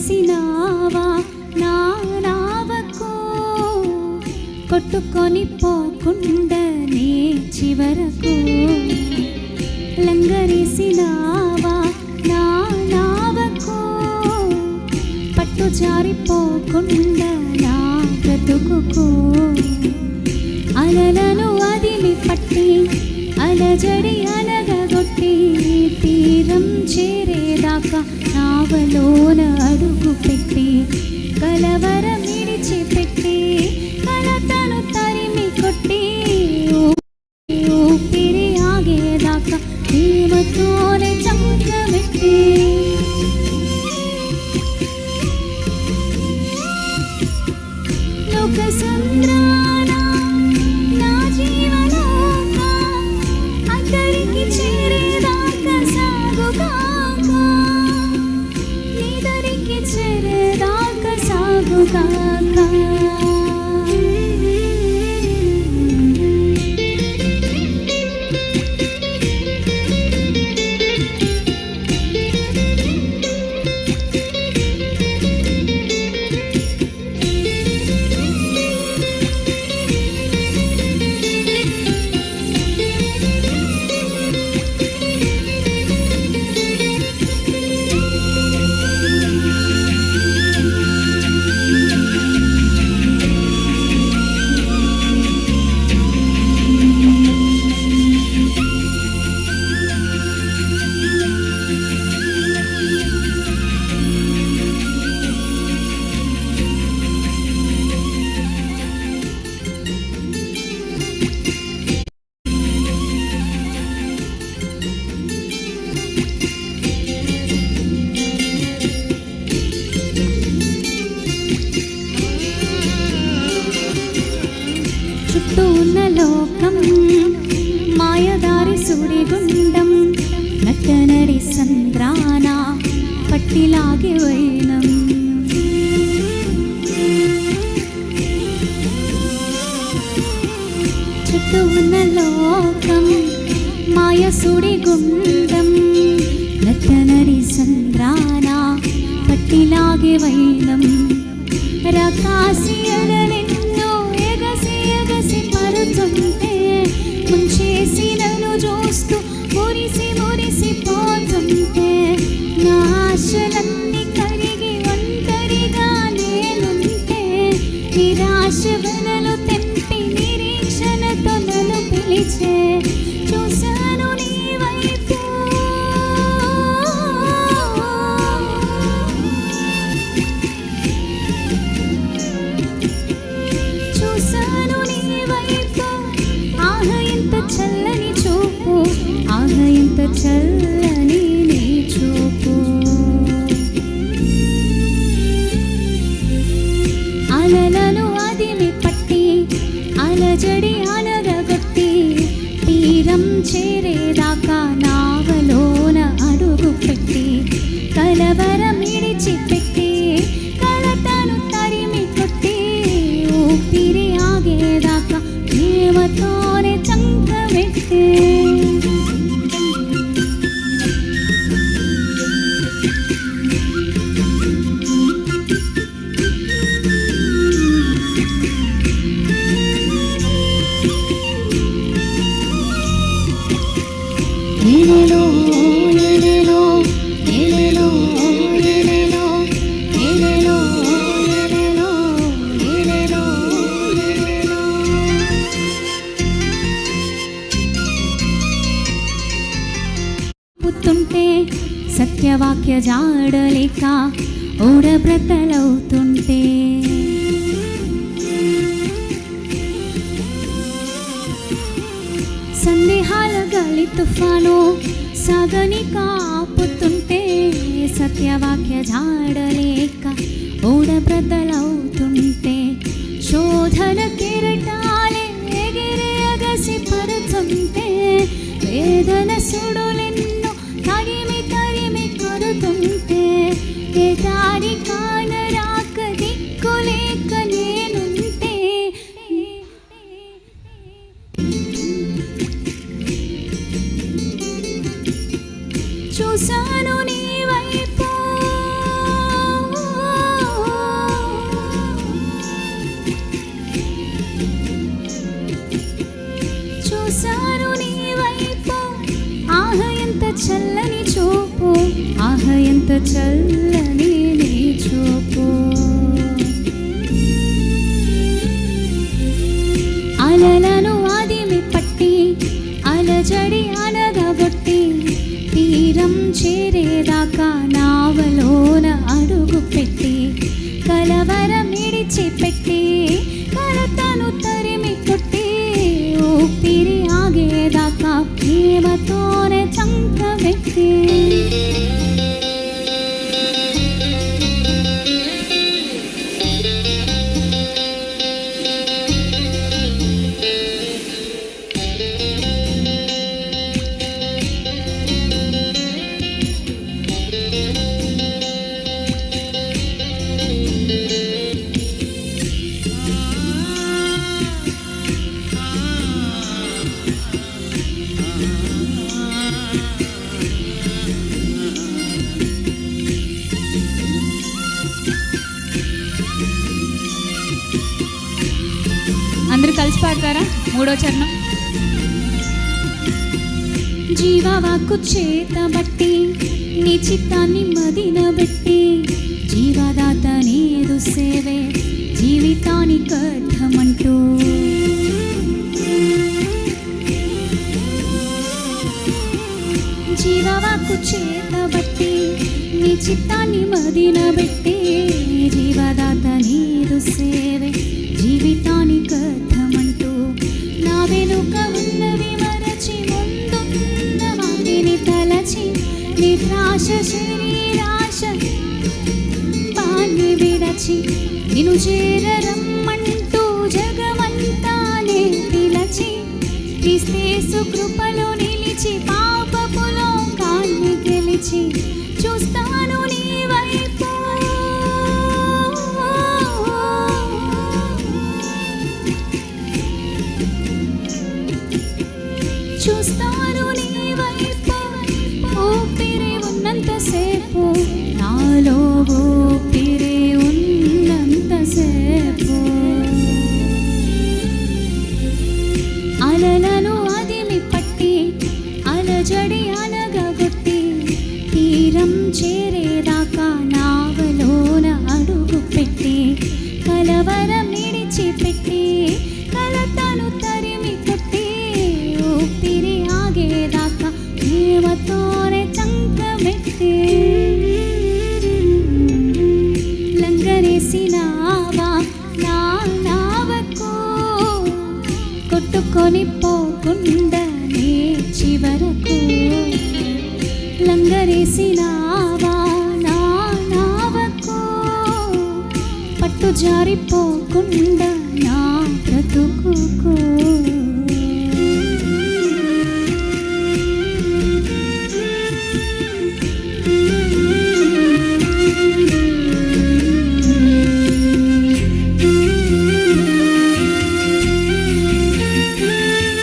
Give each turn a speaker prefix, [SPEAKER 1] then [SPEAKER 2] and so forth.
[SPEAKER 1] లంగరేసినావా నా నావకు కొట్టుకొని పోకుండానే చివరకు లంగరేసినావా? నా నావకు పట్టు జారిపోకుండా నా బ్రతుకుకు అలలను అదిమి పట్టి అలజడి అలగగొట్టి తీరం చేరేదాకా నావలో కలవరం విడిచిపెట్టి కలతను తరిమి కొట్టి ఊపిరి ఆగేదాకా ప్రేమతోనే చంకబెట్టి లోక సంద్రాన చుట్టూ ఉన్న లోకం మాయదారి సుడిగుండం నట్టనడి సంద్రాన పట్టిలాగే వైనం. చుట్టూ ఉన్న లోకం మాయ సుడిగుండం నట్టనడి సంద్రాన పట్టిలాగే వైనం. రకాసియలనెన్నో es వాక్య జాడలేక ఊడబ్రతలవుతుంటే సందేహాల గాలి తుఫాను సాగని కాపుతుంటే. సత్యవాక్య జాడలేక ఊడబ్రతలవుతుంటే శోధన కిరటాలే ఎగిరి అగసి పరుతుంటే. వేదన సుడు చూశాను నీ వైపు. చూశాను నీ వైపు. ఆహ ఎంత చల్లని చూపు. ఆహ ఎంత చల్లని చేరేదాకా పాడతారా? మూడో చరణం. జీవవాకు చేత బట్టి నీ చిత్తాన్ని మదిన బట్టి జీవదాత నీదు సేవే జీవితానికి అర్థమంటూ జీవవాకు చేత బట్టి నీ చిత్తాన్ని మదిన బట్టి జీవదాత నీదు సేవే జీవితానికి అర్థమంటూ నా వెనుక ఉన్నవి మరచి ముందున్న వాటిని తలచి నిరాశ శరీరాశ పాన్ని విడచి నిన్ను చేరరమ్మంటూ క్రిస్తేసు కృపలో నిలిచి పాపపులో కాన్ని గెలిచి కొట్టుకొని నే చివరకు లంగరేసినావా? నా నావకు పట్టు జారిపోకుండా